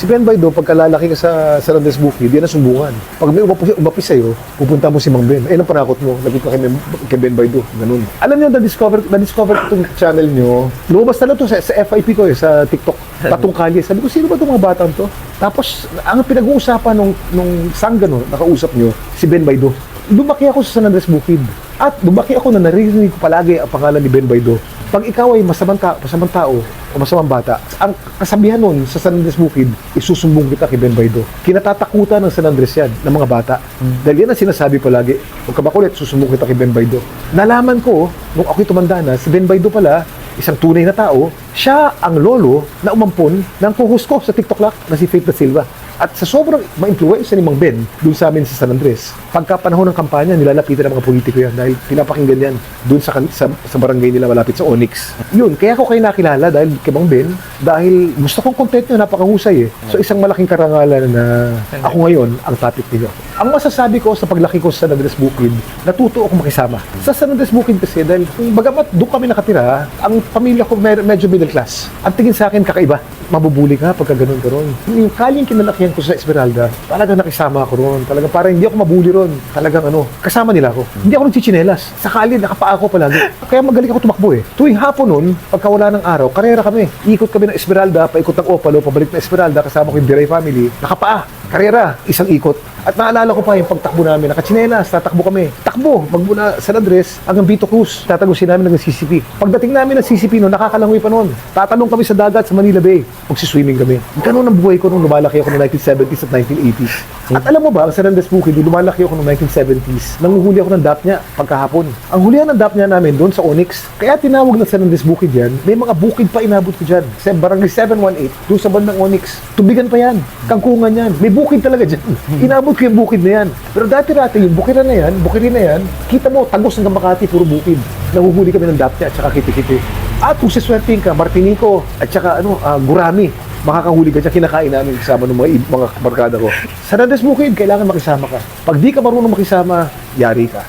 Si Ben Baido, pagkalalaki ka sa San Andres Bukid, yan ang sumbungan. Pag may umapis, umapis sa'yo, pupunta mo si Mang Ben. Eh, ang panakot mo, nagpunta kay, kay Ben Baido. Ganun. Alam niyo, na-discover, na-discover ko itong channel niyo. Lumabas na lang to sa, sa FIP ko eh, sa TikTok. Tatong kalye. Sabi ko, sino ba itong mga batang to? Tapos, ang pinag-uusapan nung, nung sanggano, nakausap niyo, si Ben Baido. Lumaki ako sa San Andres Bukid. At lumaki ako na naririnig ko palagi ang pangalan ni Ben Baido. Pag ikaw ay masamang, ta- masamang tao o masamang bata, ang kasabihan nun sa San Andres Bukid, isusumbong kita kay Ben Baido. Kinatatakutan ng San Andres yan, ng mga bata. Dahil yan ang sinasabi palagi, huwag ka makulit, susumbong kita kay Ben Baido. Nalaman ko, nung ako'y tumanda na, si Ben Baido pala, isang tunay na tao, siya ang lolo na umampon ng kuhus ko sa TikTok lang na si Faith da Silva. At sa sobrang ma-influensya ni Mang Ben doon sa amin sa San Andres, pagka panahon ng kampanya, nilalapitan ng mga politiko yan dahil pinapakinggan yan doon sa, sa, sa barangay nila malapit sa Onyx. Yun, kaya ako kayo nakilala dahil kay Mang Ben, dahil gusto kong content nyo, napakahusay eh. So isang malaking karangalan na ako ngayon ang topic niyo. Ang masasabi ko sa paglaki ko sa San Andres Bukid, natuto ako makisama. Sa San Andres Bukid kasi dahil bagamat doon kami nakatira, ang pamilya ko mer- medyo middle class. Ang tingin sa akin kakaiba, mabubuli ka pagka ganun ka ron. Yung kaling kinalakihan ko sa Esmeralda, talagang nakisama ako ron. Talagang parang hindi ako mabuli ron. Talagang ano, kasama nila ako. Hindi ako nagchichinelas. Sa kali, nakapaa ako palagi. Kaya magaling ako tumakbo eh. Tuwing hapon nun, pagka wala ng araw, karera kami. Ikot kami ng Esmeralda, paikot ng Opalo, pabalik ng Esmeralda, kasama ko yung Biray family. Nakapaa. Karera, isang ikot. At naalala ko pa yung pagtakbo namin, nakachinelas, tatakbo kami. Takbo, magmula San Andres hanggang Vito Cruz. Tatagusin namin ng CCP. Pagdating namin ng CCP noon, nakakalangoy pa noon. Tatanong kami sa dagat sa Manila Bay. Magsiswimming kami. Ganun ang buhay ko nung lumalaki ako noong 1970s at 1980s. At alam mo ba, San Andres Bukid, lumalaki ako noong 1970s, nanguhuli ako ng dapnya pagkahapon. Ang hulihan ng dapnya namin doon sa Onyx, kaya tinawag na Andres Bukid yan, may mga bukid pa inabot ko dyan. Sa barangay 718, doon sa bandang Onyx, tubigan pa yan, kangkungan yan. May bukid talaga dyan. Inabot ko yung bukid na yan. Pero dati-dati, yung bukiran na yan, bukirin na yan, kita mo, tagos ng Makati, puro bukid. Nanguhuli kami ng dapnya at saka kiti-kiti. At kung siswertein ka, Martinico, at saka ano, ah, Gurami, makakahuli ka dyan, kinakain namin kasama ng mga, mga barkada ko. Sa Randes Bukid, kailangan makisama ka. Pag di ka marunong makisama, yari ka.